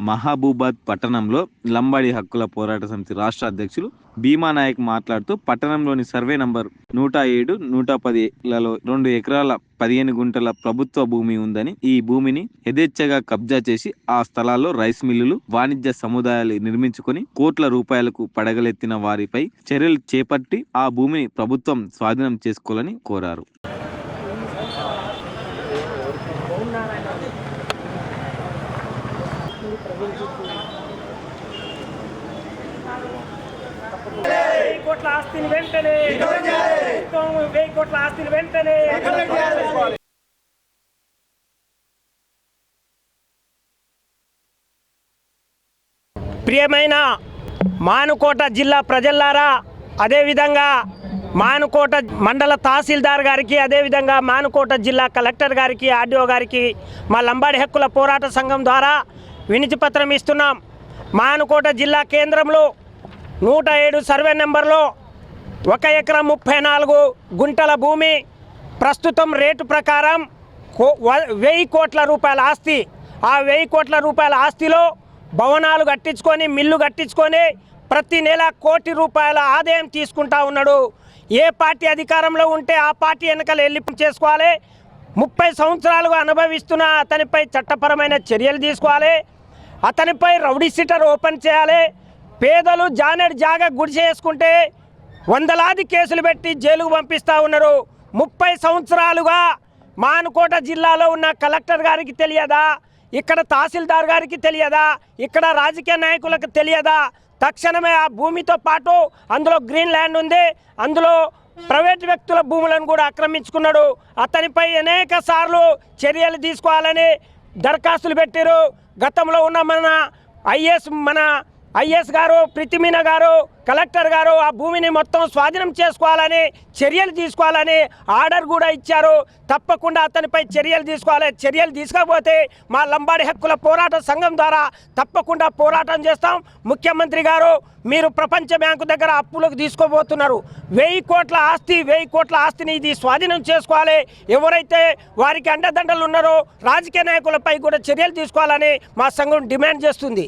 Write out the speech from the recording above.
మహబూబాద్ పట్టణంలో లంబాడి హక్కుల పోరాట సమితి రాష్ట్ర అధ్యక్షులు భీమా నాయక్ మాట్లాడుతూ పట్టణంలోని సర్వే నంబర్ నూట ఏడు నూట పదిలలో రెండు ఎకరాల పదిహేను గుంటల ప్రభుత్వ భూమి ఉందని ఈ భూమిని యథేచ్ఛగా కబ్జా చేసి ఆ స్థలాల్లో రైస్ మిల్లులు వాణిజ్య సముదాయాలు నిర్మించుకొని కోట్ల రూపాయలకు పడగలెత్తిన వారిపై చర్యలు చేపట్టి ఆ భూమిని ప్రభుత్వం స్వాధీనం చేసుకోవాలని కోరారు. వెయ్యి కోట్ల ఆస్తిని వెంటనే వెయ్యి కోట్ల ఆస్తిని వెంటనే ప్రియమైన మానుకోట జిల్లా ప్రజల్లారా అదేవిధంగా మానుకోట మండల తహసీల్దార్ గారికి అదేవిధంగా మానుకోట జిల్లా కలెక్టర్ గారికి ఆర్డీఓ గారికి మా లంబాడి హక్కుల పోరాట సంఘం ద్వారా వినతి పత్రం ఇస్తున్నాం. మానుకోట జిల్లా కేంద్రంలో నూట ఏడు సర్వే నెంబర్లో ఒక ఎకరం ముప్పై నాలుగు గుంటల భూమి ప్రస్తుతం రేటు ప్రకారం వెయ్యి కోట్ల రూపాయల ఆస్తి. ఆ వెయ్యి కోట్ల రూపాయల ఆస్తిలో భవనాలు కట్టించుకొని మిల్లు కట్టించుకొని ప్రతి నెల కోటి రూపాయల ఆదాయం తీసుకుంటా ఉన్నాడు. ఏ పార్టీ అధికారంలో ఉంటే ఆ పార్టీ వెనకలు వెళ్ళి చేసుకోవాలి. ముప్పై సంవత్సరాలుగా అనుభవిస్తున్న అతనిపై చట్టపరమైన చర్యలు తీసుకోవాలి. అతనిపై రౌడీ సీటర్ ఓపెన్ చేయాలి. పేదలు జానెడ్ జాగా గుడిసె వేసుకుంటే వందలాది కేసులు పెట్టి జైలుకు పంపిస్తూ ఉన్నారు. ముప్పై సంవత్సరాలుగా మానుకోట జిల్లాలో ఉన్న కలెక్టర్ గారికి తెలియదా? ఇక్కడ తహసీల్దార్ గారికి తెలియదా? ఇక్కడ రాజకీయ నాయకులకు తెలియదా? తక్షణమే ఆ భూమితో పాటు అందులో గ్రీన్ ల్యాండ్ ఉంది. అందులో ప్రైవేట్ వ్యక్తుల భూములను కూడా ఆక్రమించుకున్నాడు. అతనిపై అనేక సార్లు చర్యలు తీసుకోవాలని దరఖాస్తులు పెట్టారు. గతంలో ఉన్న మన ఐఏఎస్ మన ఐఎస్ గారు ప్రితిమీన గారు కలెక్టర్ గారు ఆ భూమిని మొత్తం స్వాధీనం చేసుకోవాలని చర్యలు తీసుకోవాలని ఆర్డర్ కూడా ఇచ్చారు. తప్పకుండా అతనిపై చర్యలు తీసుకోవాలి. చర్యలు తీసుకోకపోతే మా లంబాడి హక్కుల పోరాట సంఘం ద్వారా తప్పకుండా పోరాటం చేస్తాం. ముఖ్యమంత్రి గారు మీరు ప్రపంచ బ్యాంకు దగ్గర అప్పులకు తీసుకోబోతున్నారు. వెయ్యి కోట్ల ఆస్తి వెయ్యి కోట్ల ఆస్తిని ఇది స్వాధీనం చేసుకోవాలి. ఎవరైతే వారికి అండదండలు ఉన్నారో రాజకీయ నాయకులపై కూడా చర్యలు తీసుకోవాలని మా సంఘం డిమాండ్ చేస్తుంది.